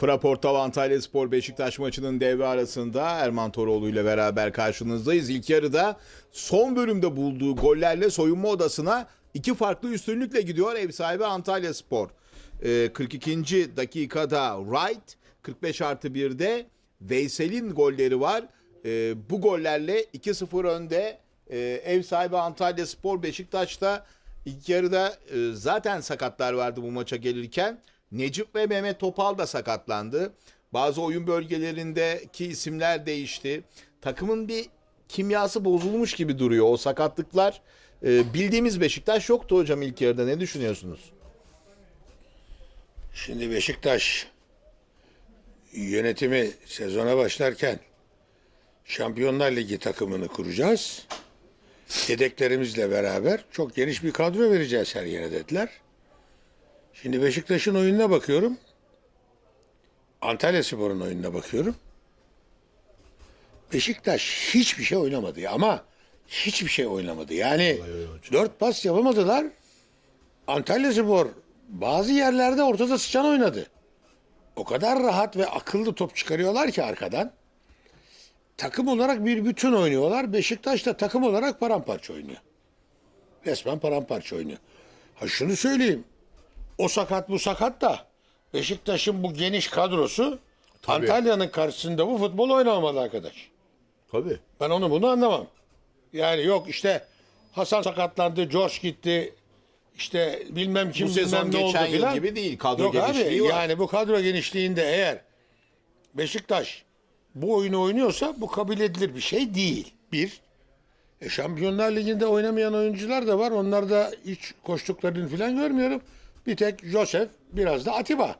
Fraportav Antalya Spor Beşiktaş maçının devre arasında Erman Toroğlu ile beraber karşınızdayız. İlk yarıda son bölümde bulduğu gollerle soyunma odasına iki farklı üstünlükle gidiyor ev sahibi Antalya Spor. Ee, 42. dakikada Wright, 45 artı 1'de Veysel'in golleri var. Ee, bu gollerle 2-0 önde Ee, ev sahibi Antalya Spor Beşiktaş'ta ilk yarıda e, zaten sakatlar vardı bu maça gelirken. Necip ve Mehmet Topal da sakatlandı. Bazı oyun bölgelerindeki isimler değişti. Takımın bir kimyası bozulmuş gibi duruyor o sakatlıklar. e, bildiğimiz Beşiktaş yoktu hocam ilk yarıda. Ne düşünüyorsunuz? Şimdi Beşiktaş yönetimi sezona başlarken Şampiyonlar Ligi takımını kuracağız. Yedeklerimizle beraber çok geniş bir kadro vereceğiz her yere dediler. Şimdi Beşiktaş'ın oyununa bakıyorum. Antalya Spor'un oyununa bakıyorum. Beşiktaş hiçbir şey oynamadı ya ama hiçbir şey oynamadı. Yani dört pas yapamadılar. Antalya Spor bazı yerlerde ortada sıçan oynadı. O kadar rahat ve akıllı top çıkarıyorlar ki arkadan. Takım olarak bir bütün oynuyorlar. Beşiktaş da takım olarak paramparça oynuyor. Resmen paramparça oynuyor. Ha şunu söyleyeyim. O sakat bu sakat da Beşiktaş'ın bu geniş kadrosu Tabii. Antalya'nın karşısında bu futbol oynamamalı arkadaş. Tabii. Ben onu bunu anlamam. Yani yok işte Hasan sakatlandı, George gitti. işte bilmem kim Bu sezon bilmem ne oldu geçen yıl filan. gibi değil. Kadro Yok abi genişliği var. yani bu kadro genişliğinde eğer Beşiktaş bu oyunu oynuyorsa bu kabul edilir bir şey değil. Bir. E, Şampiyonlar Ligi'nde oynamayan oyuncular da var. Onlar da hiç koştuklarını falan görmüyorum. Bir tek Josef, biraz da Atiba.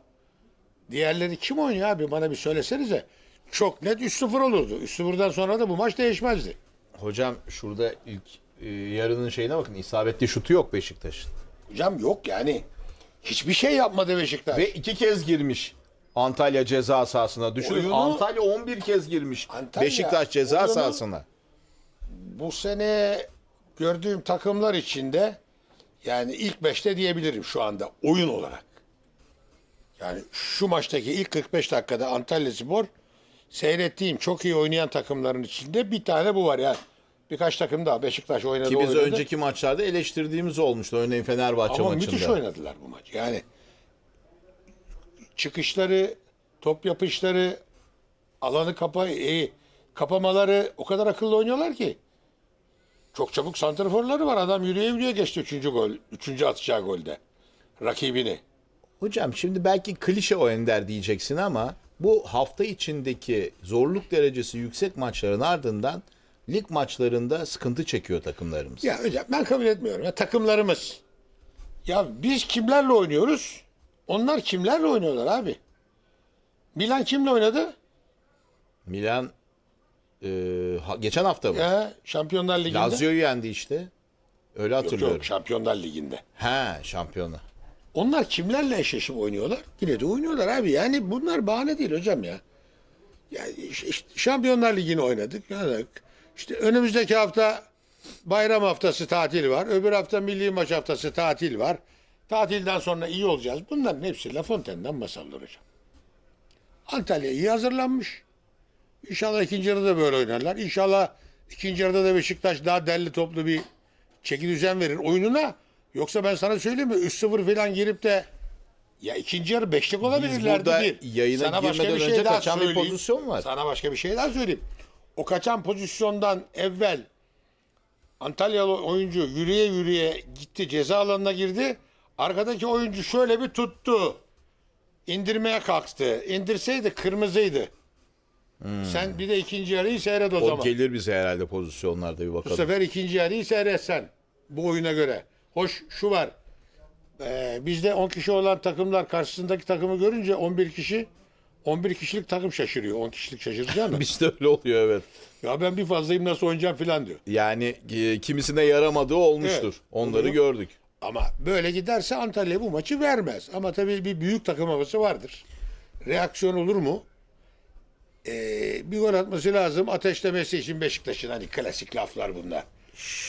Diğerleri kim oynuyor abi? Bana bir söylesenize. Çok net 3-0 olurdu. 3-0'dan sonra da bu maç değişmezdi. Hocam şurada ilk e, yarının şeyine bakın. isabetli şutu yok Beşiktaş'ın. Hocam yok yani. Hiçbir şey yapmadı Beşiktaş. Ve iki kez girmiş Antalya ceza sahasına. Düşünün Oyunu- Antalya 11 kez girmiş Antalya Beşiktaş ceza oyunu- sahasına. bu sene gördüğüm takımlar içinde yani ilk beşte diyebilirim şu anda oyun olarak. Yani şu maçtaki ilk 45 dakikada Antalya Spor seyrettiğim çok iyi oynayan takımların içinde bir tane bu var ya. Birkaç takım daha Beşiktaş oynadı Ki biz oynadı. önceki maçlarda eleştirdiğimiz olmuştu. Örneğin Fenerbahçe Ama maçında. müthiş oynadılar bu maç. Yani çıkışları, top yapışları, alanı kapa, e, kapamaları o kadar akıllı oynuyorlar ki. Çok çabuk santraforları var. Adam yürüye yürüye geçti üçüncü gol. Üçüncü atacağı golde. Rakibini. Hocam şimdi belki klişe o ender diyeceksin ama bu hafta içindeki zorluk derecesi yüksek maçların ardından lig maçlarında sıkıntı çekiyor takımlarımız. Ya hocam ben kabul etmiyorum. Ya, takımlarımız. Ya biz kimlerle oynuyoruz? Onlar kimlerle oynuyorlar abi? Milan kimle oynadı? Milan e, ha- geçen hafta mı? Ya, Şampiyonlar Ligi'nde. Lazio'yu yendi işte. Öyle Yok, hatırlıyorum. yok, Şampiyonlar Ligi'nde. He şampiyonu. Onlar kimlerle eşleşip oynuyorlar? Yine de oynuyorlar abi. Yani bunlar bahane değil hocam ya. Yani iş- Şampiyonlar Ligi'ni oynadık. oynadık. İşte önümüzdeki hafta bayram haftası tatil var. Öbür hafta milli maç haftası tatil var. Tatilden sonra iyi olacağız. Bunların hepsi La Fontaine'den masallar hocam. Antalya iyi hazırlanmış. İnşallah ikinci yarıda böyle oynarlar. İnşallah ikinci yarıda da Beşiktaş daha derli toplu bir çeki düzen verir oyununa. Yoksa ben sana söyleyeyim mi 3-0 falan girip de ya ikinci yarı beşlik olabilirlerdi burada bir. yayına Sana başka girmeden bir önce şey daha kaçan bir söyleyeyim. pozisyon var. Sana başka bir şey daha söyleyeyim. O kaçan pozisyondan evvel Antalyalı oyuncu yürüye yürüye gitti ceza alanına girdi. Arkadaki oyuncu şöyle bir tuttu. İndirmeye kalktı. İndirseydi kırmızıydı. Sen bir de ikinci yarıyı seyret o. O zaman. gelir bize herhalde pozisyonlarda bir Bu bakalım. sefer ikinci yarıyı seyretsen bu oyuna göre. Hoş şu var. Ee, bizde 10 kişi olan takımlar karşısındaki takımı görünce 11 kişi 11 kişilik takım şaşırıyor. 10 kişilik şaşıracak mı? Bizde öyle oluyor evet. ya ben bir fazlayım nasıl oynayacağım filan diyor. Yani e, kimisine yaramadığı olmuştur. Evet. Onları Onu- gördük. Ama böyle giderse Antalya bu maçı vermez. Ama tabii bir büyük takım havası vardır. Reaksiyon olur mu? Ee, bir gol atması lazım. Ateşlemesi için Beşiktaş'ın hani klasik laflar bunlar.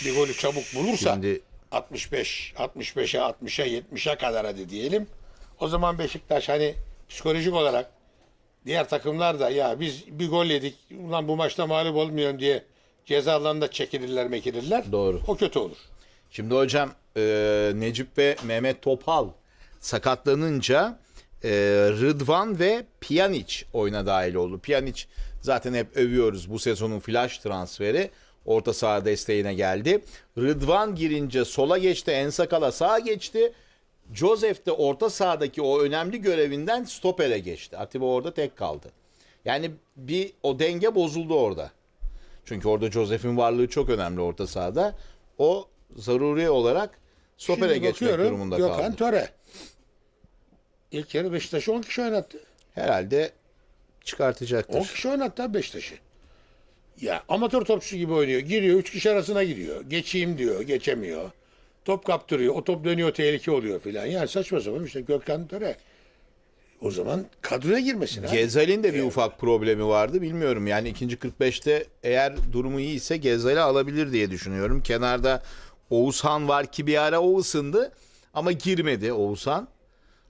Bir golü çabuk bulursa Şimdi 65, 65'e, 60'a, 70'e kadar hadi diyelim. O zaman Beşiktaş hani psikolojik olarak diğer takımlar da ya biz bir gol yedik ulan bu maçta mağlup olmuyorum diye ceza alanında çekilirler mekilirler. Doğru. O kötü olur. Şimdi hocam e, Necip ve Mehmet Topal sakatlanınca e, Rıdvan ve Pjanic oyuna dahil oldu. Pjanic zaten hep övüyoruz bu sezonun flash transferi. Orta saha desteğine geldi. Rıdvan girince sola geçti. Ensakal'a sağa geçti. Joseph de orta sahadaki o önemli görevinden stopere geçti. Atiba orada tek kaldı. Yani bir o denge bozuldu orada. Çünkü orada Joseph'in varlığı çok önemli orta sahada. O zaruri olarak stopere Şimdi geçmek bakıyorum, durumunda Gökhan kaldı. Töre. İlk yarı Beşiktaş'ı 10 kişi oynattı. Herhalde 10 çıkartacaktır. kişi oynattı abi Beşiktaş'ı. Ya amatör topçu gibi oynuyor. Giriyor, 3 kişi arasına giriyor. Geçeyim diyor, geçemiyor. Top kaptırıyor, o top dönüyor, tehlike oluyor filan. Yani saçma sapan işte Gökhan Töre. O zaman kadroya girmesin ha. Gezal'in de bir ufak problemi vardı. Bilmiyorum yani ikinci 45'te eğer durumu iyiyse Gezal'i alabilir diye düşünüyorum. Kenarda Oğuzhan var ki bir ara o ısındı ama girmedi Oğuzhan.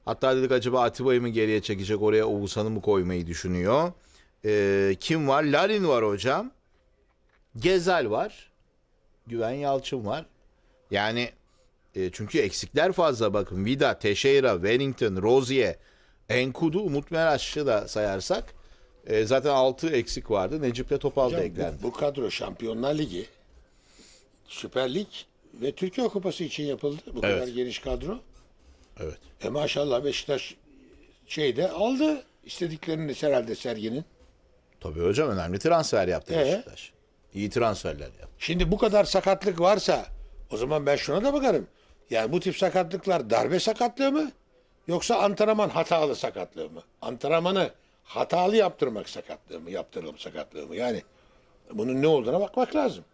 Hatta dedik acaba Atiba'yı mı geriye çekecek oraya Oğuzhan'ı mı koymayı düşünüyor. Ee, kim var? Larin var hocam. Gezal var. Güven Yalçın var. Yani e, çünkü eksikler fazla bakın. Vida, Teixeira, Wellington, Rozier, Enkudu, Umut Meraş'ı da sayarsak e, zaten 6 eksik vardı. Necip'le Topal da eklendi. bu, bu kadro Şampiyonlar Ligi, Süper Lig ve Türkiye Kupası için yapıldı. Bu Evet. kadar geniş kadro. Evet. E maşallah Beşiktaş şeyde aldı istediklerini herhalde serginin. Tabii hocam önemli transfer yaptı Ee? Beşiktaş. İyi transferler yaptı. Şimdi bu kadar sakatlık varsa o zaman ben şuna da bakarım. Yani bu tip sakatlıklar darbe sakatlığı mı? Yoksa antrenman hatalı sakatlığı mı? Antrenmanı hatalı yaptırmak sakatlığı mı? Yaptırılım sakatlığı mı? Yani bunun ne olduğuna bakmak lazım.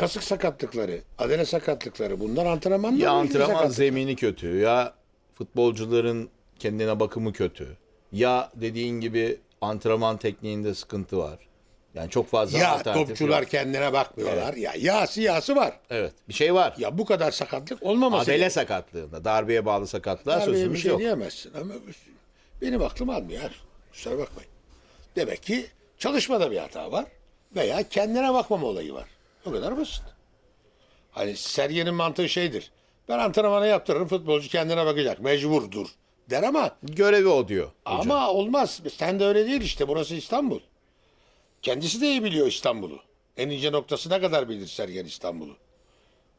Kasık sakatlıkları, adele sakatlıkları bunlar antrenmanla Ya ilgili antrenman zemini kötü ya futbolcuların kendine bakımı kötü. Ya dediğin gibi antrenman tekniğinde sıkıntı var. Yani çok fazla Ya alternatif topçular yok. kendine bakmıyorlar. Ya yağsı yağsı var. Evet bir şey var. Ya bu kadar sakatlık olmaması Adele sakatlığında darbeye bağlı sakatlığa Darbeye bir sözümüz şey yok. diyemezsin ama benim aklım almıyor. Kusura bakmayın. Demek ki çalışmada bir hata var veya kendine bakmama olayı var. O kadar basit. Hani Sergen'in mantığı şeydir. Ben antrenmanı yaptırırım futbolcu kendine bakacak. Mecburdur. Der ama Görevi o diyor. hocam. ama olmaz. Sen de öyle değil işte. Burası İstanbul. Kendisi de iyi biliyor İstanbul'u. En ince noktasına kadar bilir Sergen İstanbul'u.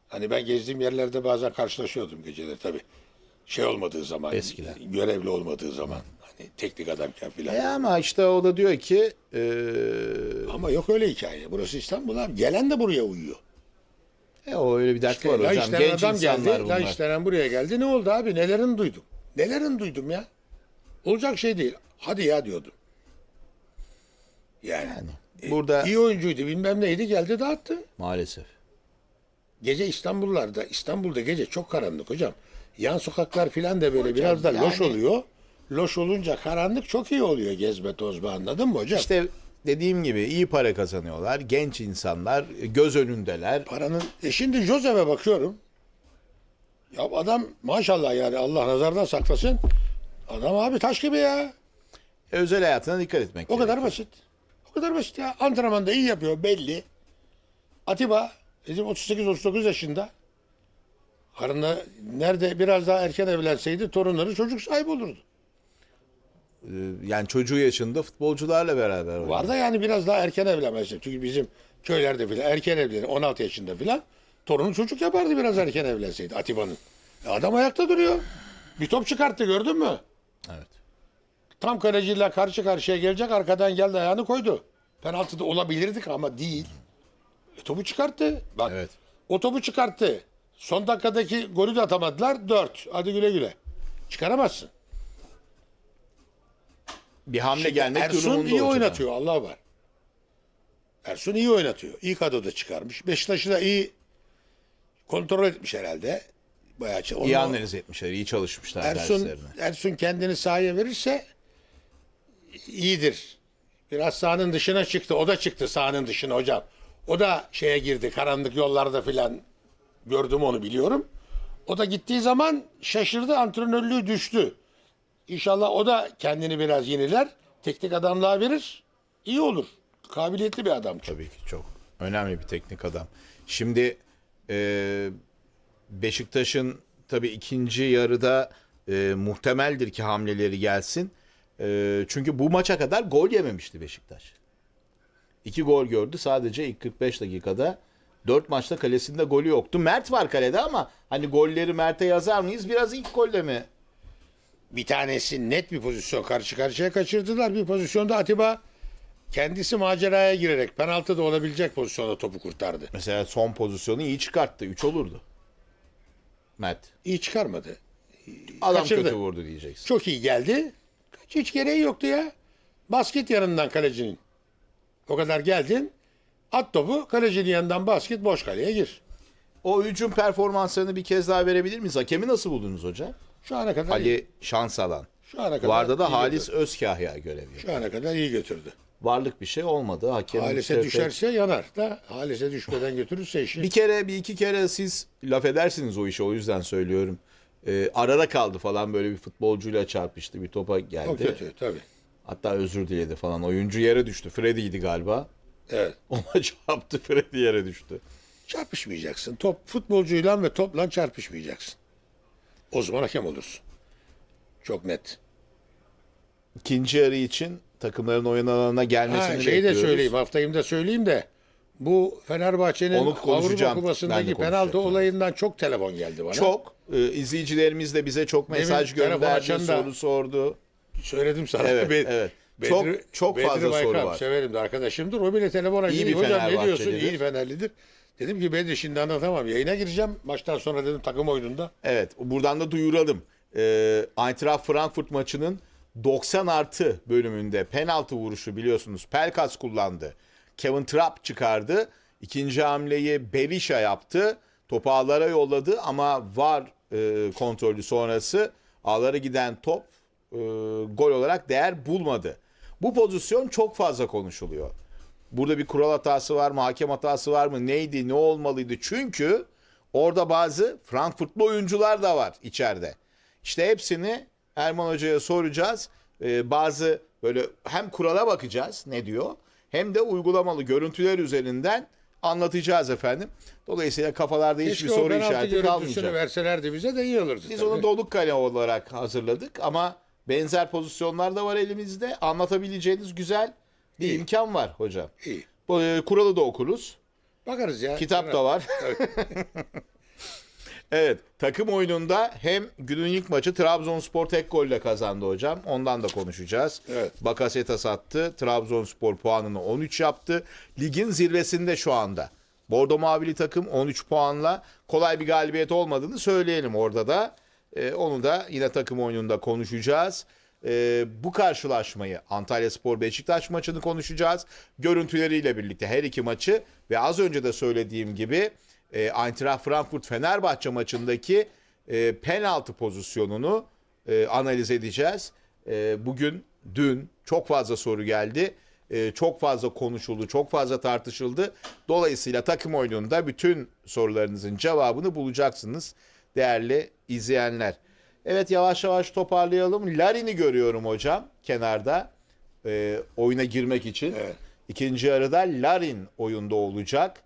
Hani ben gezdiğim yerlerde bazen karşılaşıyordum geceleri tabii. Şey olmadığı zaman. Eskiden. Görevli olmadığı zaman. Hani teknik adamken filan. E ama işte o da diyor ki e, Ama yok öyle hikaye. Burası İstanbul abi. Gelen de buraya uyuyor. e, o öyle bir dert var hocam. Genç adam insanlar geldi. La bunlar. işlenen buraya geldi. Ne oldu abi? Nelerin duydum? Nelerin duydum ya? Olacak şey değil. Hadi ya diyordum. Yani. Burada iyi oyuncuydu bilmem neydi geldi dağıttı. maalesef. Gece İstanbullarda, İstanbul'da gece çok karanlık hocam. Yan sokaklar filan da böyle biraz da loş yani- oluyor. Loş olunca karanlık çok iyi oluyor gezme tozma anladın mı hocam? İşte dediğim gibi iyi para kazanıyorlar. Genç insanlar göz önündeler. Paranın... E şimdi Josep'e bakıyorum. Ya adam maşallah yani Allah nazardan saklasın. Adam abi taş gibi ya. E, Özel hayatına dikkat etmek O kadar gerekiyor. basit. O kadar basit ya. Antrenmanda iyi yapıyor belli. Atiba bizim 38-39 yaşında. Karında nerede biraz daha erken evlenseydi torunları çocuk sahibi olurdu. E, Yani çocuğu yaşında futbolcularla beraber oynuyor. Var da yani biraz daha erken evlenmesi. Çünkü bizim köylerde filan erken evlenir 16 yaşında filan. Torunu çocuk yapardı biraz erken evlenseydi Atiba'nın. E adam ayakta duruyor. Bir top çıkarttı gördün mü? Evet. Tam kaleciyle karşı karşıya gelecek arkadan geldi ayağını koydu. Penaltıda olabilirdik ama değil. E, topu çıkarttı. Bak Evet. o topu çıkarttı. Son dakikadaki golü de atamadılar. Dört. Hadi güle güle. Çıkaramazsın. Bir hamle Şimdi gelmek Ersun durumunda iyi ortada. oynatıyor Allah var. Ersun iyi oynatıyor. İyi kadroda çıkarmış. Beşiktaş'ı da iyi kontrol etmiş herhalde. Bayağı ç- İyi onu- analiz etmişler, iyi çalışmışlar Ersun, derslerini. Ersun kendini sahaya verirse iyidir. Biraz sahanın dışına çıktı. O da çıktı sahanın dışına hocam. O da şeye girdi. Karanlık yollarda filan gördüm onu biliyorum. O da gittiği zaman şaşırdı. Antrenörlüğü düştü. İnşallah o da kendini biraz yeniler. Teknik adamlığa verir. İyi olur. Kabiliyetli bir adam. Tabii ki çok önemli bir teknik adam. Şimdi e, Beşiktaş'ın tabii ikinci yarıda e, muhtemeldir ki hamleleri gelsin. E, çünkü bu maça kadar gol yememişti Beşiktaş. İki gol gördü sadece ilk 45 dakikada. Dört maçta kalesinde golü yoktu. Mert var kalede ama hani golleri Mert'e yazar mıyız? Biraz ilk golle mi? Bir tanesi net bir pozisyon karşı karşıya kaçırdılar. Bir pozisyonda Atiba kendisi maceraya girerek penaltı da olabilecek pozisyonda topu kurtardı. Mesela son pozisyonu iyi çıkarttı. Üç olurdu. Mert. İyi çıkarmadı. Adam Kaçırdı. kötü vurdu diyeceksin. Çok iyi geldi. Hiç gereği yoktu ya. Basket yanından kalecinin. O kadar geldin. At topu kalecinin yanından basket boş kaleye gir. O hücum performanslarını bir kez daha verebilir miyiz? Hakemi nasıl buldunuz hocam? Şu ana kadar iyi. Ali Şansalan. Şu ana kadar Varda da iyi Halis götürdü. Özkahya görevi. Şu ana kadar iyi götürdü. Varlık bir şey olmadı. Hakem Halis'e işte- düşerse yanar da Halis'e düşmeden götürürse işi. Bir kere bir iki kere siz laf edersiniz o işe o yüzden söylüyorum. Ee, arada kaldı falan böyle bir futbolcuyla çarpıştı bir topa geldi. o kötü tabii. Hatta özür diledi falan. Oyuncu yere düştü. Freddy'ydi galiba. Evet. Ona çarptı Freddy yere düştü. Çarpışmayacaksın. Top futbolcuyla ve topla çarpışmayacaksın. O zaman hakem olursun. Çok net. İkinci yarı için takımların oyun alanına gelmesini Ha, şeyi de bekliyoruz. söyleyeyim, haftayım da söyleyeyim de bu Fenerbahçe'nin Onu konuşacağım. Avrupa Ben Kupası'ndaki penaltı olayından çok telefon geldi bana. Çok. e, izleyicilerimiz de bize çok mesaj telefon gönderdi, açan da- soru sordu. Söyledim sana. Evet, evet. Çok- çok fazla soru Bayram, var. Severim de arkadaşımdır. O bile telefon açtı. İyi bir Hocam ne diyorsun? Fenerbahçelidir. İyi Fenerlidir. Dedim ki ben de şimdi anlatamam. Yayına gireceğim. Maçtan sonra dedim takım oyununda. Evet, buradan da duyuralım. Ee, Eintracht Frankfurt maçının 90 artı bölümünde penaltı vuruşu biliyorsunuz Pelkas kullandı. Kevin Trapp çıkardı. İkinci hamleyi Berisha yaptı. Topu ağlara yolladı ama var e, kontrolü sonrası ağlara giden top e, gol olarak değer bulmadı. Bu pozisyon çok fazla konuşuluyor. Burada bir kural hatası var mı, hakem hatası var mı, neydi, ne olmalıydı? Çünkü orada bazı Frankfurtlu oyuncular da var içeride. İşte hepsini Erman Hoca'ya soracağız. Ee, bazı böyle hem kurala bakacağız ne diyor hem de uygulamalı görüntüler üzerinden anlatacağız efendim. Dolayısıyla kafalarda hiçbir Keşke soru işareti kalmayacak. verselerdi bize de iyi olurdu. Biz tabii. onu doluk kale olarak hazırladık ama benzer pozisyonlar da var elimizde. Anlatabileceğiniz güzel bir İyi. imkan var hocam. İyi. Bu, e, kuralı da okuruz. Bakarız ya. Kitap da var. evet takım oyununda hem günün ilk maçı Trabzonspor tek golle kazandı hocam. Ondan da konuşacağız. Evet. Bakasetas attı. Trabzonspor puanını 13 yaptı. Ligin zirvesinde şu anda. Bordo Mavili takım 13 puanla kolay bir galibiyet olmadığını söyleyelim orada da. Ee, onu da yine takım oyununda konuşacağız. Ee, bu karşılaşmayı Antalya Spor Beşiktaş maçını konuşacağız. Görüntüleriyle birlikte her iki maçı ve az önce de söylediğim gibi e, Eintracht Frankfurt Fenerbahçe maçındaki e, penaltı pozisyonunu e, analiz edeceğiz. E, bugün, dün çok fazla soru geldi. E, çok fazla konuşuldu, çok fazla tartışıldı. Dolayısıyla takım oyununda bütün sorularınızın cevabını bulacaksınız değerli izleyenler. Evet yavaş yavaş toparlayalım. Larin'i görüyorum hocam kenarda e, oyuna girmek için. Evet. İkinci yarıda Larin oyunda olacak.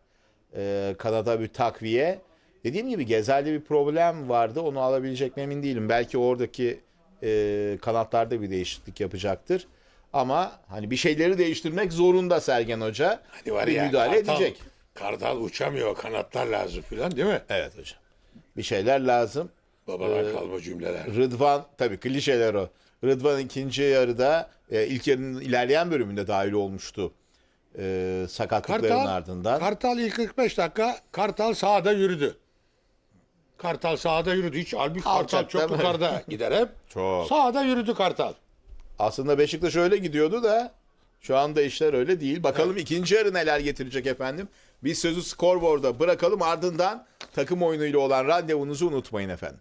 E, Kanada bir takviye. Dediğim gibi Gezer'de bir problem vardı. Onu alabilecek mi emin değilim. Belki oradaki e, kanatlarda bir değişiklik yapacaktır. Ama hani bir şeyleri değiştirmek zorunda Sergen Hoca. Hani var bir ya, müdahale kartal, edecek. Kartal uçamıyor. Kanatlar lazım filan değil mi? Evet hocam. Bir şeyler lazım. Babalar Ee, kalma cümleler. Rıdvan tabii klişeler o. Rıdvan ikinci yarıda e, ilk yarının ilerleyen bölümünde dahil olmuştu. E, sakatlıkların Kartal, ardından. Kartal ilk 45 dakika Kartal sağda yürüdü. Kartal sağda yürüdü. Hiç halbuki Kartal çok yukarıda gider hep. Çok. Sağda yürüdü Kartal. Aslında Beşiktaş öyle gidiyordu da şu anda işler öyle değil. Bakalım ikinci yarı neler getirecek efendim. Biz sözü scoreboard'a bırakalım ardından takım oyunuyla olan randevunuzu unutmayın efendim.